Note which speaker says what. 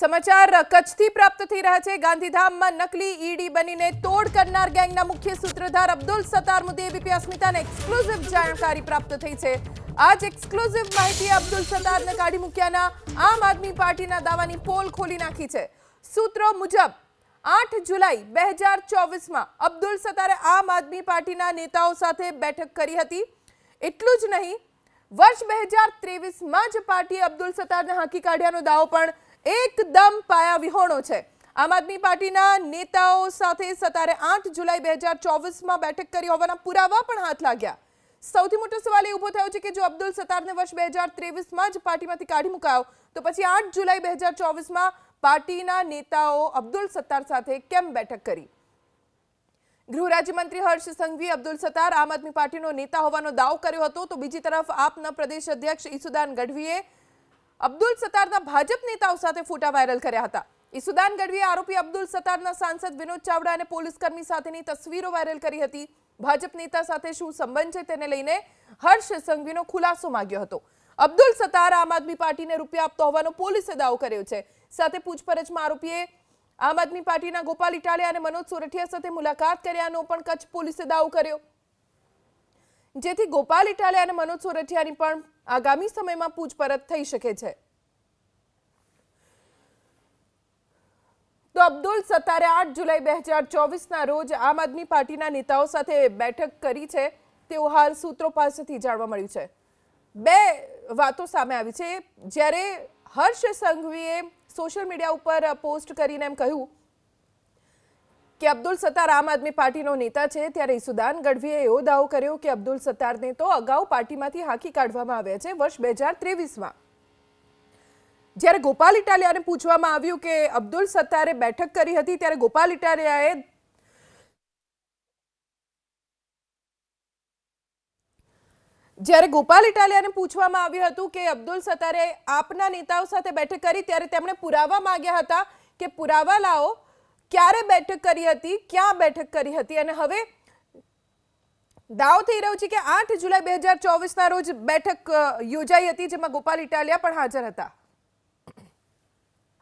Speaker 1: સમાચાર કચ્છથી પ્રાપ્ત થઈ રહ્યા છે. ગાંધીધામમાં નકલી ઈડી બનીને તોડ કરનાર ગેંગના મુખ્ય સૂત્રધાર અબ્દુલ સત્તાર મુદ્દે એબીપી અસ્મિતાને એક્સક્લુઝિવ જાણકારી પ્રાપ્ત થઈ છે. આજ એક્સક્લુઝિવ માહિતી અબ્દુલ સત્તારને કાઢી મૂક્યાના આમ આદમી પાર્ટીના દાવાની પોલ ખોલી નાખી છે. સૂત્રો મુજબ, આઠ જુલાઈ બે હજાર ચોવીસમાં અબ્દુલ સત્તારે આમ આદમી પાર્ટીના નેતાઓ સાથે બેઠક કરી હતી. એટલું જ નહીં, વર્ષ બે હજાર ત્રેવીસમાં જ પાર્ટીએ અબ્દુલ સત્તારને હાંકી કાઢ્યાનો દાવો પણ એકદમ પાયા વિહોણો છે. આમ આદમી પાર્ટીના નેતાઓ સાથે સતારે આઠ જુલાઈ બે હજાર ચોવીસમાં બેઠક કરી હોવાના પુરાવા પણ હાથ લાગ્યા. સૌથી મોટો સવાલ એ ઊભો થયો છે કે જો અબ્દુલ સત્તારને વર્ષ બે હજાર ત્રેવીસમાં જ પાર્ટીમાંથી કાઢી મુકાયો, તો પછી આઠ જુલાઈ બે હજાર ચોવીસમાં પાર્ટીના નેતાઓ અબ્દુલ સત્તાર સાથે કેમ બેઠક કરી? ગૃહ રાજ્યમંત્રી હર્ષ સંઘવી અબ્દુલ સત્તાર આમ આદમી પાર્ટીનો નેતા હોવાનો દાવો કર્યો હતો, તો બીજી તરફ આપના પ્રદેશ અધ્યક્ષ ઈસુદાન ગઢવીએ અબ્દુલ સત્તારના ભાજપ નેતાઓ સાથે ફોટા વાયરલ કર્યા હતા. ઈસુદાન ગઢવીએ આરોપી અબ્દુલ સત્તારના સાંસદ વિનોદ ચાવડા અને પોલીસકર્મી સાથેની તસવીરો વાયરલ કરી હતી. ભાજપ નેતા સાથે શું સંબંધ છે તેને લઈને હર્ષ સંઘવીનો ખુલાસો માંગ્યો હતો. અબ્દુલ સત્તાર આમ આદમી પાર્ટીને રૂપિયા આપતો હોવાનો પોલીસે દાવો કર્યો છે. સાથે પૂછપરછમાં આરોપીએ આમ આદમી પાર્ટીના ગોપાલ ઇટાલિયા અને મનોજ સોરઠિયા સાથે મુલાકાત કર્યાનો પણ કચ્છ પોલીસે દાવો કર્યો. જેથી ગોપાલ ઇટાલિયા અને મનોજ સોરઠિયાની પણ આગામી સમયમાં પૂછપરછ થઈ શકે છે. તો અબ્દુલ સત્તારે આઠ જુલાઈ બે હજાર ચોવીસના રોજ આમ આદમી પાર્ટીના નેતાઓ સાથે બેઠક કરી છે. તેવું હાલ સૂત્રો પાસેથી જાણવા મળ્યું છે. બે વાતો સામે આવી છે. જ્યારે હર્ષ સંઘવીએ સોશિયલ મીડિયા ઉપર પોસ્ટ કરીને એમ કહ્યું કે અબ્દુલ સત્તાર આમ આદમી પાર્ટીનો નેતા છે ત્યારે ઈસુદાન ગઢવીએ એવો દાવો કર્યો કે અબ્દુલ સત્તારને તો અગાઉ પાર્ટીમાંથી હાંકી કાઢવામાં આવ્યા છે વર્ષ બે હજાર ત્રેવીસમાં. જ્યારે ગોપાલ ઇટાલિયાને પૂછવામાં આવ્યું કે અબ્દુલ સત્તારે બેઠક કરી હતી ત્યારે ગોપાલ ઇટાલિયાએ જ્યારે ગોપાલ ઇટાલિયાને પૂછવામાં આવ્યું હતું કે અબ્દુલ સત્તારે આપના નેતાઓ સાથે બેઠક કરી ત્યારે તેમણે પુરાવા માંગ્યા હતા કે પુરાવા લાવો ક્યારે બેઠક કરી હતી, ક્યાં બેઠક કરી હતી અને હવે દાવ થઈ રહ્યો છે કે આઠ જુલાઈ બે હજાર ચોવીસના રોજ બેઠક યોજાઈ હતી જેમાં ગોપાલ ઇટાલિયા પણ હાજર હતા.